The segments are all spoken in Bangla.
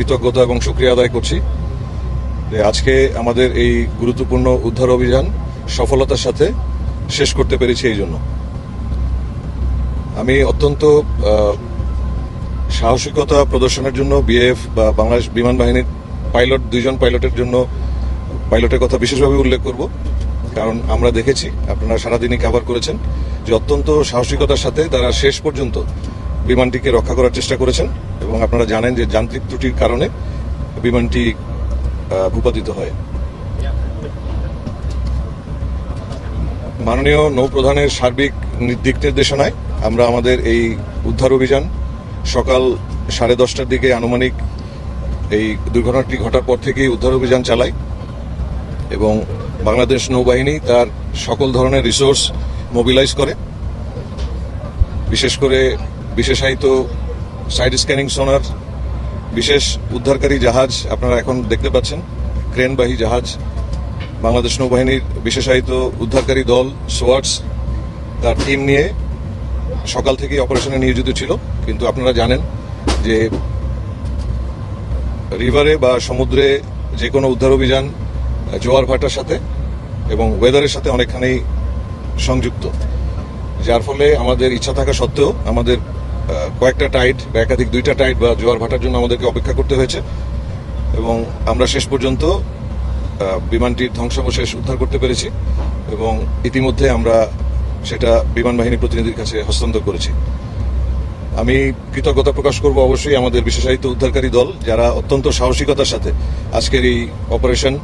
কৃতজ্ঞতা এবং শুক্রিয়া আদায় করছি যে আজকে আমাদের এই গুরুত্বপূর্ণ উদ্ধার অভিযান সফলতার সাথে শেষ করতে পেরেছি এই জন্য। আমি অত্যন্ত সাহসিকতা প্রদর্শনের জন্য বিএফ বা বাংলাদেশ বিমান বাহিনীর পাইলট, দুইজন পাইলটের জন্য পাইলটের কথা বিশেষভাবে উল্লেখ করব। কারণ আমরা দেখেছি, আপনারা সারাদিনই কভার করেছেন যে অত্যন্ত সাহসিকতার সাথে তারা শেষ পর্যন্ত বিমানটিকে রক্ষা করার চেষ্টা করেছেন এবং আপনারা জানেন যে যান্ত্রিক ত্রুটির কারণে বিমানটি ভূপাতিত হয়। মাননীয় নৌপ্রধানের সার্বিক দিক নির্দেশনায় আমরা আমাদের এই উদ্ধার অভিযান সকাল সাড়ে দশটার দিকে আনুমানিক এই দুর্ঘটনাটি ঘটার পর থেকেই উদ্ধার অভিযান চালাই এবং বাংলাদেশ নৌবাহিনী তার সকল ধরনের রিসোর্স মোবিলাইজ করে। বিশেষ করে বিশেষায়িত সাইড স্ক্যানিং সোনার বিশেষ উদ্ধারকারী জাহাজ আপনারা এখন দেখতে পাচ্ছেন, ক্রেনবাহী জাহাজ, বাংলাদেশ নৌবাহিনীর বিশেষায়িত উদ্ধারকারী দল সোয়ার্টস তার টিম নিয়ে সকাল থেকে অপারেশনে নিয়োজিত ছিল। কিন্তু আপনারা জানেন যে রিভারে বা সমুদ্রে যে কোনো উদ্ধার অভিযান, জোয়ার ভাটার সাথে এবং ওয়েদারের সাথে অনেকখানি সংযুক্ত। যার ফলে আমাদের ইচ্ছা থাকা সত্ত্বেও আমাদের কয়েকটা টাইট বা একাধিক দুইটা টাইট বা জোয়ার ভাটার জন্য আমাদেরকে অপেক্ষা করতে হয়েছে। এবং আমরা শেষ পর্যন্ত বিমানটির ধ্বংসাবশেষ উদ্ধার করতে পেরেছি এবং ইতিমধ্যে আমরা সেটা বিমান বাহিনী প্রতিনিধির কাছে হস্তান্তর করেছি। আমি কৃতজ্ঞতা প্রকাশ করব অবশ্যই আমাদের বিশেষায়িত উদ্ধারকারী দল, যারা অত্যন্ত সাহসিকতার সাথে আজকের এই অপারেশন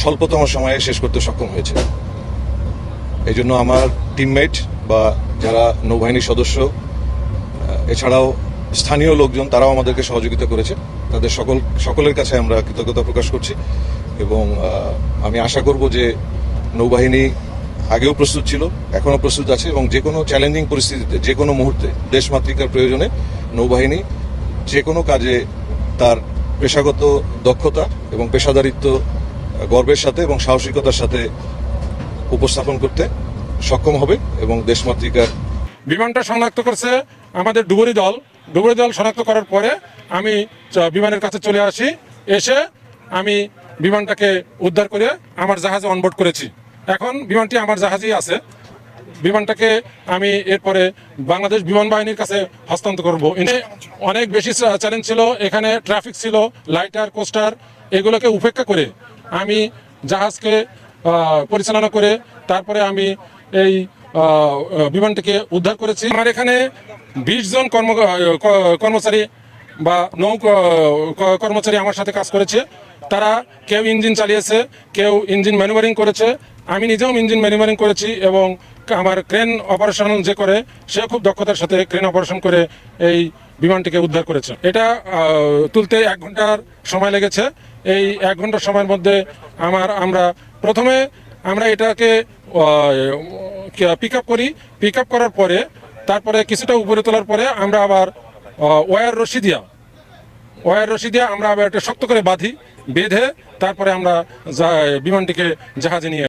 স্বল্পতম সময়ে শেষ করতে সক্ষম হয়েছে। এই জন্য আমার টিমমেট বা যারা নৌবাহিনীর সদস্য এছাড়াও স্থানীয় লোকজন তারাও আমাদেরকে সহযোগিতা করেছে। তাদের সকল, সকলের কাছে আমরা কৃতজ্ঞতা প্রকাশ করছি এবং আমি আশা করব যে নৌবাহিনী আগেও প্রস্তুত ছিল, এখনও প্রস্তুত আছে এবং যে কোনো চ্যালেঞ্জিং পরিস্থিতিতে, যে কোনো মুহূর্তে দেশমাতৃকার প্রয়োজনে নৌবাহিনী যে কোনো কাজে তার পেশাগত দক্ষতা এবং পেশাদারিত্ব গর্বের সাথে এবং সাহসিকতার সাথে উপস্থাপন করতে সক্ষম হবে এবং দেশমাতৃকার বিমানটা শনাক্ত করছে আমাদের ডুবুরি দল ডুবুরি দল শনাক্ত করার পরে আমি বিমানের কাছে চলে আসি। এসে আমি বিমানটাকে উদ্ধার করে আমার জাহাজে অনবোর্ড করেছি। এখন বিমানটি আমার জাহাজেই আছে। বিমানটাকে আমি এরপরে বাংলাদেশ বিমান বাহিনীর কাছে হস্তান্তর করব। অনেক বেশি চ্যালেঞ্জ ছিল। এখানে ট্রাফিক ছিল লাইটার কোস্টার এগুলোকে উপেক্ষা করে আমি জাহাজকে পরিচালনা করে তারপরে আমি এই বিমানটিকে উদ্ধার করেছি। আমার এখানে বিশ জন কর্ম কর্মচারী বা নৌ কর্মচারী আমার সাথে কাজ করেছে। তারা কেউ ইঞ্জিন চালিয়েছে, কেউ ইঞ্জিন ম্যানুভারিং করেছে। আমি নিজেও ইঞ্জিন ম্যানুভারিং করেছি এবং আমার ক্রেন অপারেশন যে করে সে খুব দক্ষতার সাথে ক্রেন অপারেশন করে এই বিমানটিকে উদ্ধার করেছে। এটা তুলতে এক ঘণ্টার সময় লেগেছে। এই এক ঘণ্টার সময়ের মধ্যে আমার, আমরা প্রথমে আমরা এটাকে পিক আপ করি। পিক আপ করার পরে, তারপরে কিছুটা উপরে তোলার পরে আমরা আবার ওয়ার রশি দিয়া ওয়ার রশি দিয়া আমরা আবার একটা শক্ত করে বাঁধি, বেঁধে তারপরে আমরা বিমানটিকে জাহাজে নিয়ে